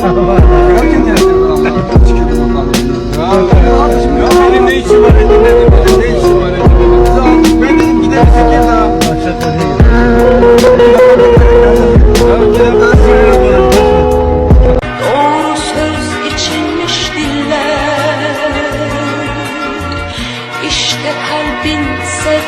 Yerden Ya benim ne işim var diller İşte kalbin sev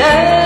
day.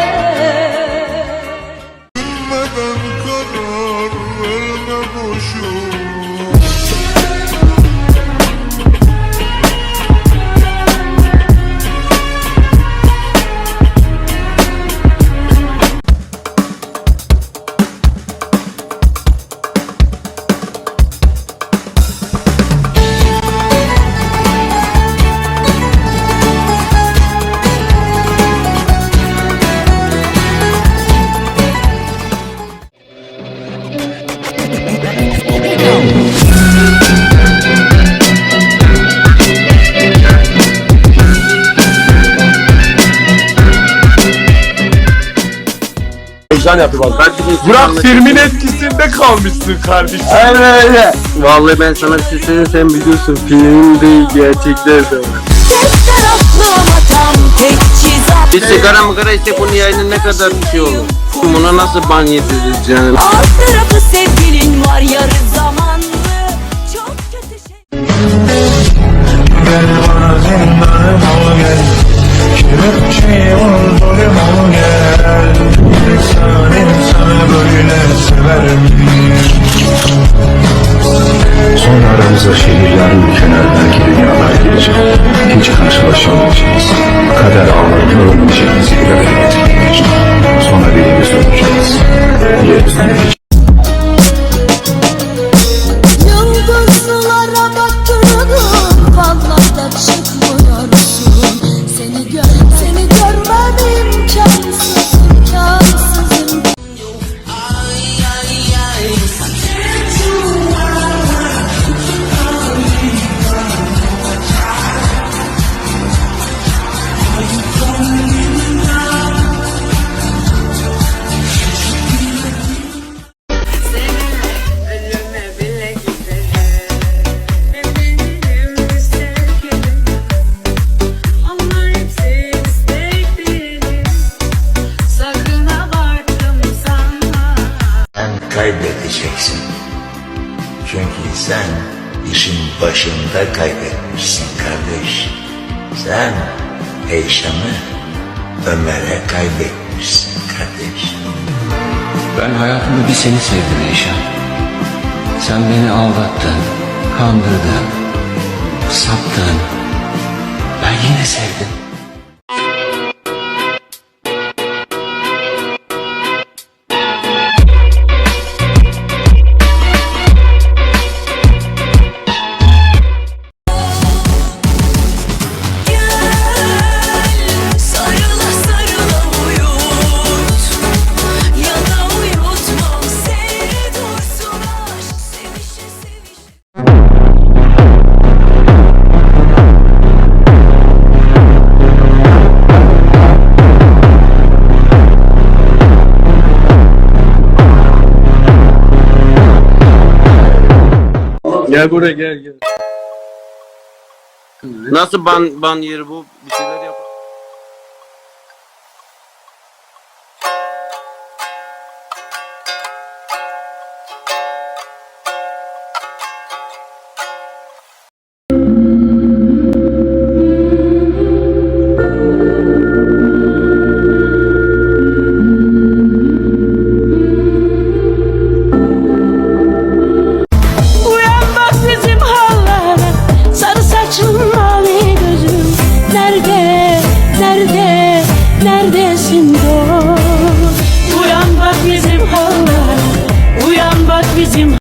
Heyecan yapıyor bak. Belki de Burak filmin etkisinde kalmışsın kardeşim. Aynen öyle. Vallahi ben sana bir şey söyleyeyim sen biliyorsun film değil gerçekler de. Tek taraflı ama tam tek Bir sigara mıgara işte bunun yayını ne kadar bir şey olur. Buna nasıl ban yediririz canım? Alt tarafı sevgilin var yarı zamanlı Çok kötü şey Kelepçeyi vurdurayım ol gel İnsan insanı böyle sever mi? Sonra aramıza şehirler, ülkeler, belki dünyalar gelecek. Hiç karşılaşamayacağız. Kader ağlarını ölmeyeceğimizi bilerek etkileyecek. Sonra birimiz öleceğiz. Yeryüzündeki Çünkü sen işin başında kaybetmişsin kardeş. Sen Eyşan'ı Ömer'e kaybetmişsin kardeş. Ben hayatımda bir seni sevdim Eyşan. Sen beni aldattın, kandırdın, sattın. Ben yine sevdim. Gel buraya gel gel. Nasıl ban ban yeri bu? Bir şeyler yap. Nerede, neredesin?